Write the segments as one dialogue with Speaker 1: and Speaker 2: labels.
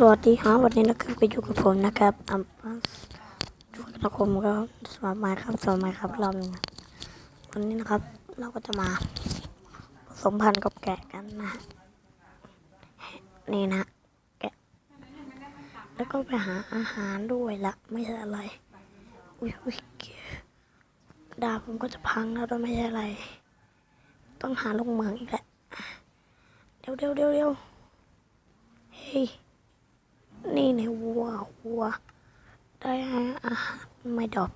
Speaker 1: สวัสดีครับวันนี้นะครับก็อยู่กับผมนะครับอัมปัสจุกนคมก็สวัสดีครับสวัสดีครับรอบนึงวันนี้นะครับเราก็จะมาผสมพันธุ์กับแกะกันนะนี่นะแกะแล้วก็ไปหาอาหารด้วยละไม่ใช่อะไรอุ้ยอุ้ยดาบผมก็จะพังแล้วด้วยไม่ใช่อะไร ต้องหาลงเหมืองอีกแหละเดี๋ยวเดี๋ยวเดี๋ยวเดี๋ยวเฮ้ นี่ในวัววัว ได้อาหารไม่ดอก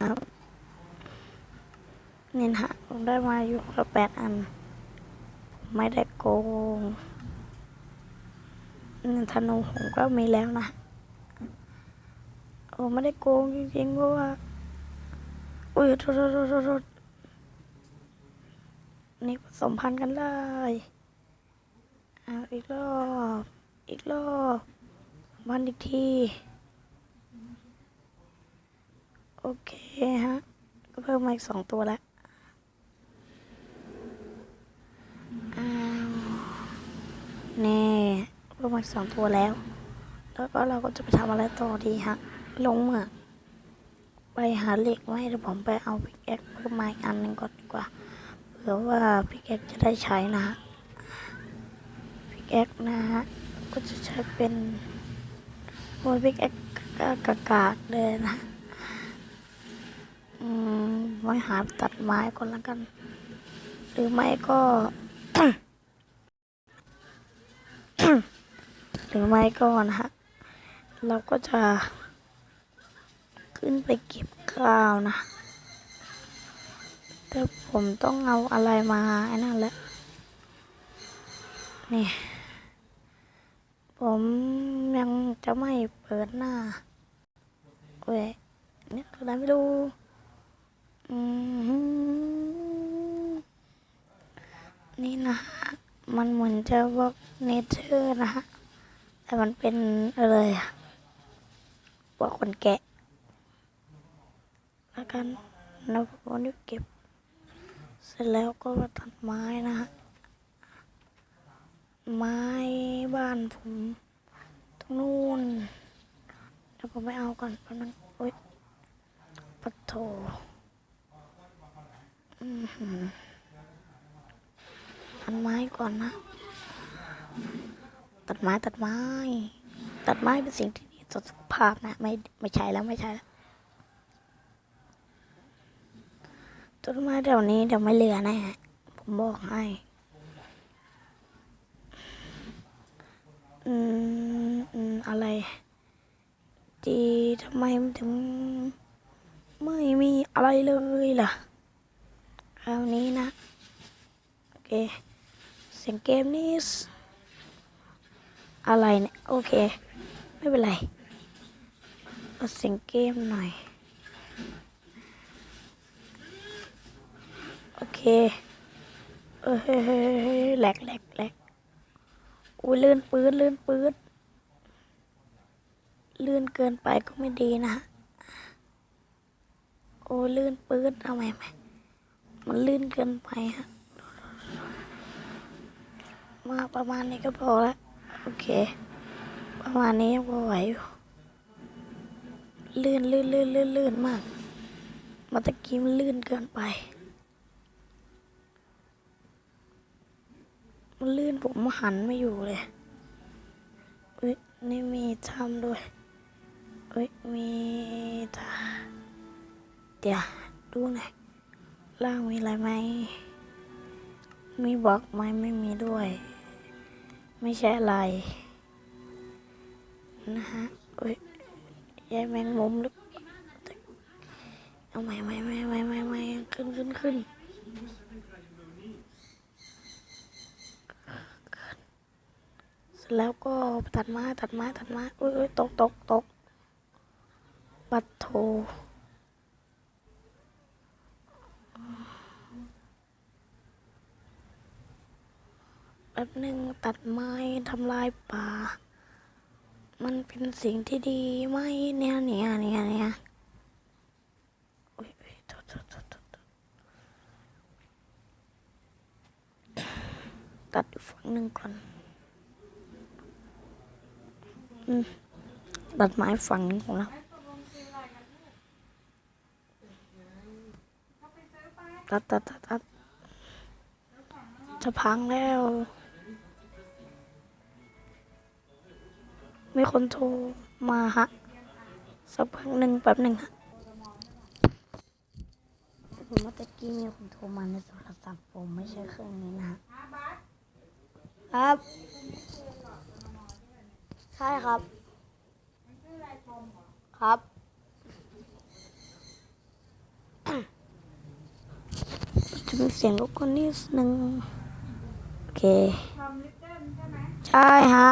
Speaker 1: ครับนี่นะฮะผมได้มาอยู่กับแปดอัน ผมไม่ได้โกงนี่ธนูผมก็มีแล้วนะโอ้ไม่ได้โกงจริงๆเพราะว่า อุ้ยโทษโทษโทษโทษโทษนี่ผสมพันธุ์กันเลย เอาอีกรอบ อีกรอบวันอีกที โอเคฮะ ก็เพิ่มมาอีกสองตัวแล้วอ้าวนี่เพิ่มมาอีกสองตัวแล้ว แล้วก็เราก็จะไปทำอะไรต่อดีฮะ ลงเหมืองไปหาเหล็กไว้เดี๋ยวผมไปเอาพิกแอคเพิ่มมาอีกอันหนึ่งก่อนดีกว่า เผื่อว่าพิกแอคจะได้ใช้นะฮะ แอคนะฮะ ก็จะใช้เป็นโอ้ยพิกแอคกากาดเลยนะฮะอืมไว้หาตัดไม้ก่อนละกัน หรือไม่ก็ หรือไม่ก็นะฮะ เราก็จะ ขึ้นไปเก็บข้าวนะแต่ผมต้องเอาอะไรมาไอ้นั่นแหละนี่ ผมยังจะไม่เปิดหน้าเว้ยเนี่ยอะไรไม่รู้นี่นะฮะ มันเหมือนจะบอกเนเธอร์นะฮะ แต่มันเป็นอะไรอะพวกคนแกะแล้วกันนะวันนี้เก็บ เสร็จแล้วก็มาตัดไม้นะฮะ ไม้บ้านผม ตรงนู้นเดี๋ยวผมไปเอาก่อนแป๊บนึงโอ๊ยปัดโถอือหือตัดไม้ก่อนนะ ตัดไม้ตัดไม้ ตัดไม้เป็นสิ่งที่ดีต่อสุขภาพนะ ไม่ไม่ใช่แล้วไม่ใช่แล้วต้นไม้เดี๋ยวนี้เดี๋ยวไม่เหลือแน่ผมบอกให้ อืมอืมอะไรดีทำไมมันถึง ไม่มีอะไรเลยล่ะคราวนี้นะ โอเค เสียงเกมนี้ อะไรเนี่ย โอเค ไม่เป็นไรเอาเสียงเกมหน่อย โอเค เออเฮ้ยเฮ้ยเฮ้ยแหลกแหลกแหลก อุ้ยลื่นปื้นลื่นปื้นลื่นเกินไปก็ไม่ดีนะฮะโอ้ลื่นปื้นเอาไหมไหมมันลื่นเกินไปฮะมาประมาณนี้ก็พอละโอเค ประมาณนี้ยังพอไหวอยู่ลื่นลื่นลื่นลื่นลื่นมากเมาตะกี้มันลื่นเกินไป มันลื่นผมหันไม่อยู่เลยอุ้ยนี่มีทำด้วยอุ้ยมีตาเดี๋ยวดูหน่อยล่างมีอะไรไหม มีบล็อกไหมไม่มีด้วย ไม่ใช่อะไรนะฮะอุ้ยยายแมงมุมหรือเอาใหม่ใหม่ใหม่ใหม่ใหม่ใหม่ขึ้นขึ้นขึ้น สร็จแล้วก็ตัดไม้ตัดไม้ตัดไม้อุ้ยอุ้ยตกตกตกปัดโทแป๊บหนึ่งตัดไม้ทำลายป่า มันเป็นสิ่งที่ดีไหมเนี่ยเนี่ยเนี่ยเนี่ยอุ้ยอุ้ยตัดฝั่งหนึ่งก่อน ตัดไม้ฝั่งนี้ของเราตัดตัดตัดตัดจะพังแล้ว มีคนโทรมาฮะ สักพักหนึ่งแป๊บหนึ่งฮะผมว่าตะกี้มีคนโทรมาในโทรศัพท์ผมไม่ใช่เครื่องนี้นะฮะครับ ช่ครับ ครับ จะมีเสียงรบกวนนิดนึง โอเค ใช่ฮะ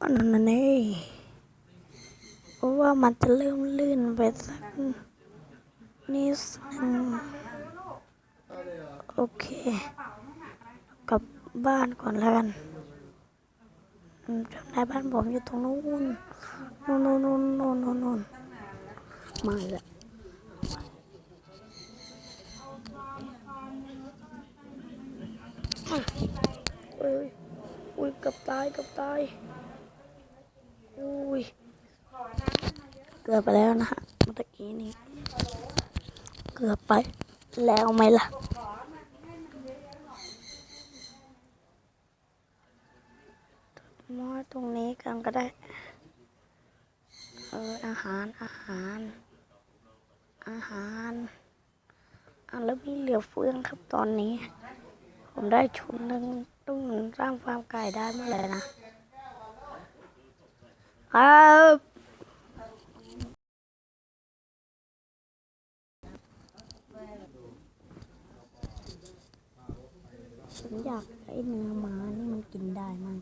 Speaker 1: อันนั้นนี่เพราะว่ามันจะเริ่มลื่นไปสักนิดนึงโอเค กลับบ้านก่อนแล้วกันจำได้บ้านผมอยู่ตรงนู้นนู้นนู้นนู้นนู้นนู้นนู้นมาล้วอุ้ยอุ้ยเกับตายเกับตายอุ้ยเกือบไปแล้วนะฮะเมื่อกี้นี้ เกือบไปแล้วไหมล่ะ มอตรงนี้กันก็ได้ เออ อาหาร อาหาร อาหารอะแล้วมีเหลือเฟืองครับตอนนี้ ผมได้ชุดหนึ่งต้องสร้างฟาร์มไก่ได้เมื่อไหร่นะ ครับฉันอยากไอ้เนื้อม้านี่มันกินได้มั้ง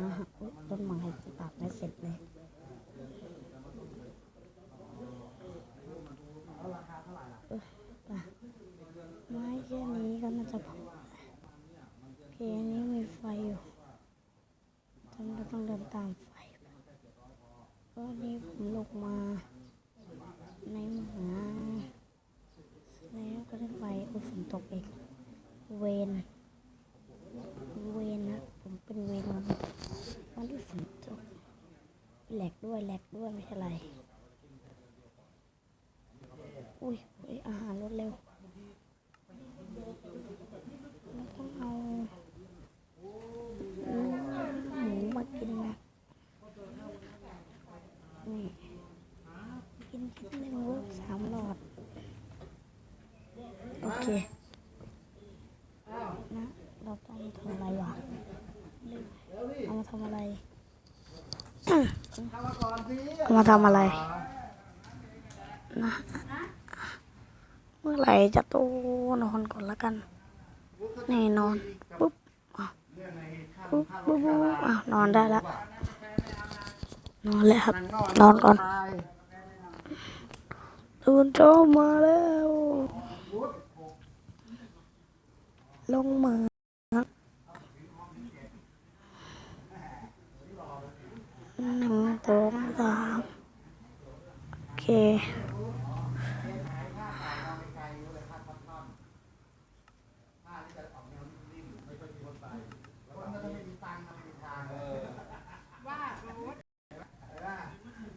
Speaker 1: นะฮะอุ๊ยต้นไม้จะปากไม่เสร็จเลยเอ้ยไปไม้แค่นี้ก็น่าจะพอโอเคอันนี้มีไฟอยู่ฉันก็ต้องเดินตามไฟก็นี่ผมลงมาในเหมืองแล้วก็ได้ไปโอ้ฝนตกอีก เวนเวนนะ ผมเป็นเวนวันวันที่ฝนตกแหลกด้วยแหลกด้วยไม่ใช่ไร อุ้ยอุ้ยอาหารรวดเร็วต้องเอาเนื้อหมูมากินนะนี่กินชิ้นหนึ่งเวิร์กสามหลอด โอ เคนะเราต้องทำอะไรวะลืมเอามาทำอะไรเอามาทำอะไรนะเมื่อไหร่จะโตนอนก่อนละกันนี่นอนปุ๊บอะปุ๊บปุ๊บปุ๊บอะนอนได้ละนอนแล้วครับ นอนก่อนตื่นเช้ามาแล้ว ลงมือหนึ่งสองสามโอเค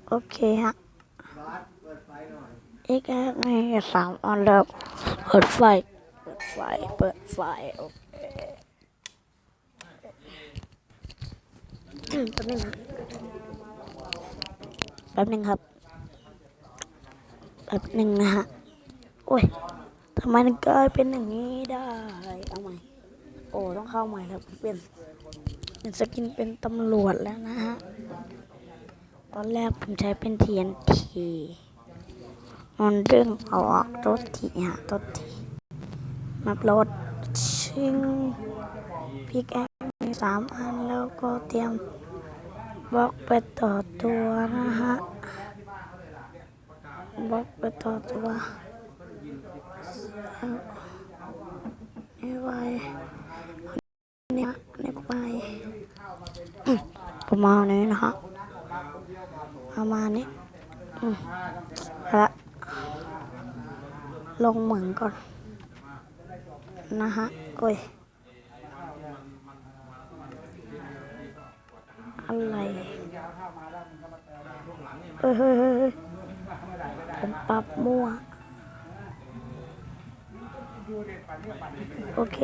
Speaker 1: โอเคฮะเอีกแค่นี้สามอันแล้วเปิฟเปิดไฟ เปิดไฟโอเคแป๊บนึงแป๊บนึงครับแป๊บนึงนะฮะโอ้ยทำไมมันกลายเป็นอย่างนี้ได้เอาใหม่โอ้ต้องเข้าใหม่แล้วเปลี่ยนเป็นสกินเป็นตำรวจแล้วนะฮะตอนแรกผมใช้เป็นเทียนทีมันเด้งออกรถทีฮะรถที นับรถชิงพิกแอคมีสามอันแล้วก็เตรียมบล็อกไปต่อตัวนะฮะบล็อกไปต่อตัวนี่ไปเนี่ยนี่ไปอืมประมาณนี้นะฮะประมาณนี้อืมละลงเหมืองก่อน นะฮะ โอ้ย อะไร เฮ้ยเฮ้ยเฮ้ยผมปรับมั่ว โอเค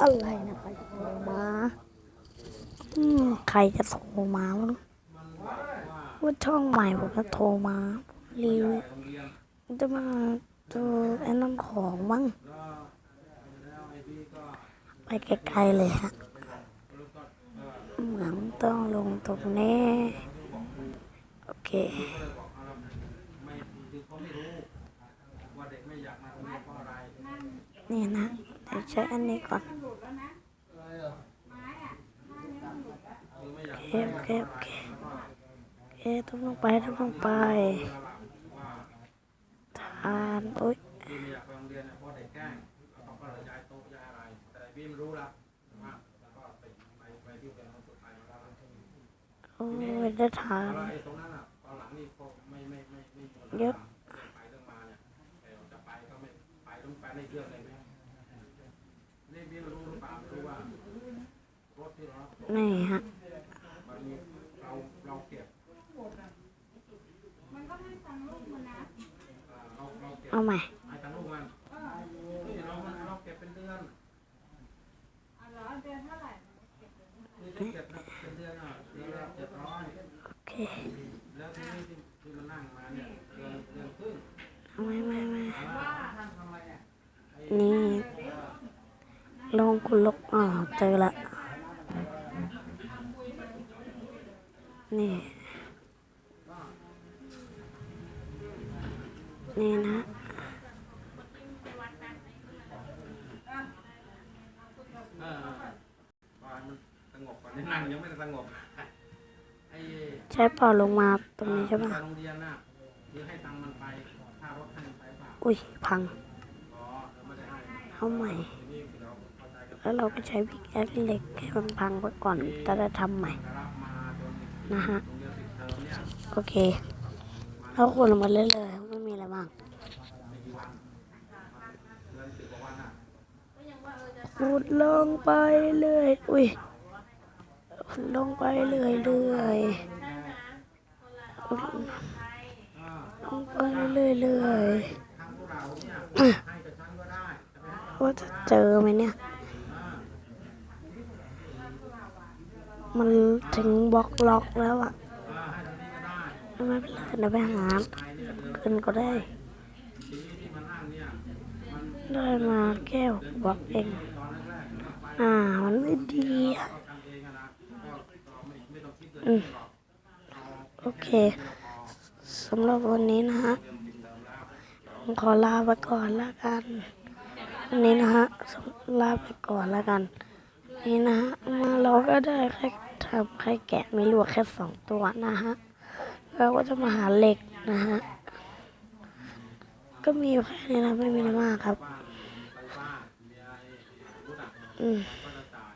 Speaker 1: อะไรนะใครจะโทรมาอืมใครจะโทรมาวะว่าช่องใหม่ผมจะโทรมารีวิวจะมาเจอไอ้น้ำของมั้ง ไปไกลๆเลยฮะเหมือนต้องลงตรงนี้โอเคนี่นะเดี๋ยวใช้อันนี้ก่อนโอเคโอเคโอเคโอเคต้องลงไปต้องลงไปทานโอ๊ย
Speaker 2: ม่รู้ละว่าแล้วก็ไปไปไปที่โรงเรียนเขาสุดท้ายมาแล้ว
Speaker 1: โอ้ยได้ทาน
Speaker 2: แล้วไอ้ตรงนั้นอะตอนหลังนี่พวกไม่ไม่ไม่ไม่มีปัญหา
Speaker 1: เยอะ
Speaker 2: ไปเรื่องมาเนี่ยแต่จะไปก็ไม่ไปต้องไปในเรื่องเลยไหมนี่พี่ไม่รู้หรือเปล่าไม่รู้ว่ารถที่เรา
Speaker 1: นี่ฮะ
Speaker 2: มันมีเราเราเก็บอ่าเราเราเก็บ
Speaker 1: เอาใหม่
Speaker 2: ไอ้ตังลูกมันนี่เรามันเราเก็บเป็นเดือนนี่ที่เก็บเป็นเดือนอะเดือนละเจ็ดร้อย
Speaker 1: โอเค
Speaker 2: แล้วที่นี่ที่มันนั่งมาเนี่ยเดือนเดือนครึ่ง
Speaker 1: ไม่ไม่ไม่
Speaker 2: นี่
Speaker 1: ลงคุณลกอ๋อเจอละ นี่ นี่นะ
Speaker 2: สงบก่อนนั่งยังไม่ได้สงบ
Speaker 1: ใช้ป่าลงมาตรงนี้ใช่ป่ะ
Speaker 2: คือให้ตังค์มันไปค่ารถให้มันไปเปล่า
Speaker 1: อุ้ยพัง
Speaker 2: เอา
Speaker 1: ใหม่ แล้วเราก็ใช้วิกแอดเล็กให้มันพังไปก่อนจะได้ทำใหม่
Speaker 2: นะ
Speaker 1: ฮะ
Speaker 2: โรงเรียนปิดอเนี่ย
Speaker 1: โอเคแล้วควรลงมาเรื่อยๆไม่มีอะไรบ้างขุดลงไปเรื่อย อุ้ย ลงไปเรื่อยเรื่อยลงไปเรื่อยเรื่อย
Speaker 2: ว่าจะ
Speaker 1: เจอไหมเนี่ย มันถึงบล็อกล็อกแล้วอะ
Speaker 2: อ่าให้ทางนี้ก็ไม่
Speaker 1: เป็นไรเดี๋ยวไปหาขึ้นก็ได้ ได้มาแก้วบล็อกเอง
Speaker 2: อ่า
Speaker 1: มันไม่ดีอะ
Speaker 2: ก็ทำเองอะ
Speaker 1: โอเคสำหรับวันนี้นะฮะผมขอลาไปก่อนแล้วกัน วันนี้นะฮะลาไปก่อนแล้วกัน นี่นะฮะมาเราก็ได้แค่ทำแค่แกะไม่ลวกแค่สองตัวนะฮะเราก็จะมาหาเหล็กนะฮะก็มีอยู่แค่นี้นะไม่มีอะไรมากครับ
Speaker 2: อื
Speaker 1: ม
Speaker 2: ก็จะจ่าย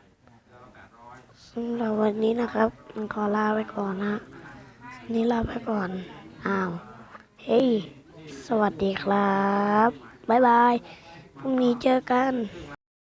Speaker 2: แล้วแปดร้อย
Speaker 1: สำหรับวันนี้นะครับมันขอลาไปก่อนนะวันนี้ลาไปก่อน อ้าว เฮ้ย สวัสดีครับ บ๊ายบาย พรุ่งนี้เจอกัน